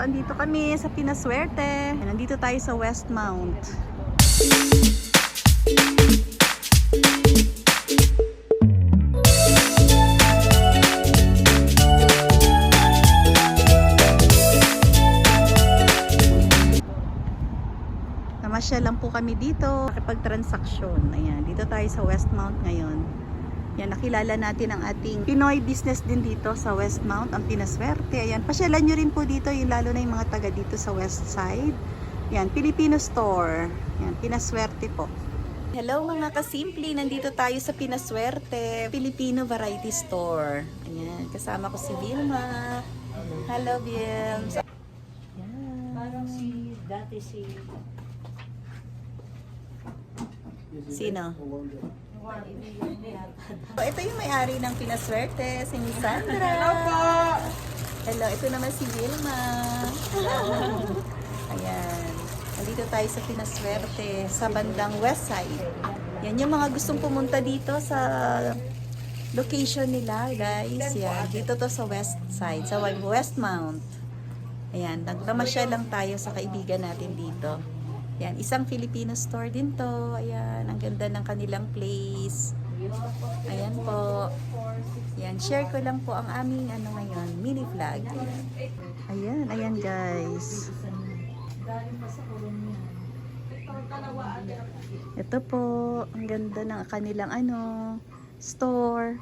Andito kami sa Pinaswerte. Nandito tayo sa Westmount. Namasyal lang po kami dito. Nakipag-transaksyon. Ayan, dito tayo sa Westmount ngayon. Yan, nakilala natin ang ating Pinoy business din dito sa Westmount, ang Pinaswerte. Ayan, pasyalan nyo rin po dito, yung lalo na yung mga taga dito sa West Side. Yan, Filipino Store. Yan, Pinaswerte po. Hello mga kasimple, nandito tayo sa Pinaswerte, Filipino Variety Store. Ayan, kasama ko si Vilma. Hello, Vilm. Yan. Parang si, dati si, Sino? So, ito yung may-ari ng Pinaswerte, si Miss Sandra. Hello po! Hello, ito naman si Vilma. Ayan. Nandito tayo sa Pinaswerte, sa bandang west side. Yan yung mga gustong pumunta dito sa location nila, guys. Yan, dito to sa west side, sa Westmount. Ayan, nagtamasya lang tayo sa kaibigan natin dito. Yan, isang Filipino store din to. Ayan, ganda ng kanilang place. Ayan po. Yan, share ko lang po ang aming ano ngayon, mini vlog. Ayan, ayan guys. Ito po, ang ganda ng kanilang ano, store.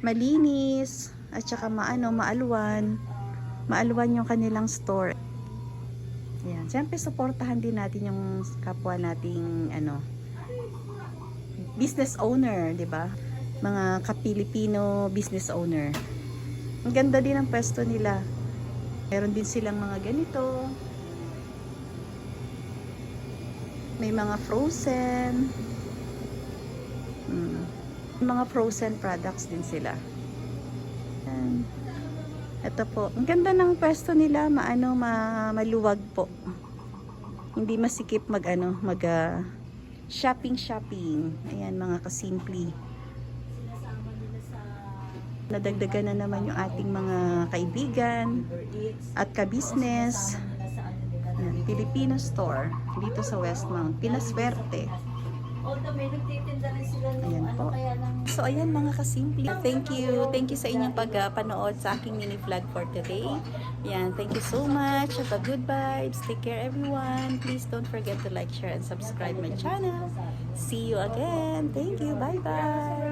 Malinis, at saka maano, maalwan. Maalwan yung kanilang store. Yan, siyempre supportahan din natin yung kapwa nating ano, business owner, 'di ba? Mga ka-Pilipino business owner. Ang ganda din ang pwesto nila. Meron din silang mga ganito. May mga frozen. Mm. Mga frozen products din sila. Yan. Ito po. Ang ganda ng pwesto nila. Maano, ma maluwag po. Hindi masikip mag ano, mag ah, shopping shopping. Ayan mga sa Nadagdagan na naman yung ating mga kaibigan at. Ayan, Filipino store dito sa Westmount. Pinaswerte. Although may nagtitinda rin sila ng Ayan ano po. kaya ng So ayan mga kasimple, thank you. Thank you sa inyong pagpanood sa aking mini vlog for today. Yan, thank you so much. Have a good vibes. Take care everyone. Please don't forget to like, share, and subscribe my channel. See you again. Thank you. Bye-bye.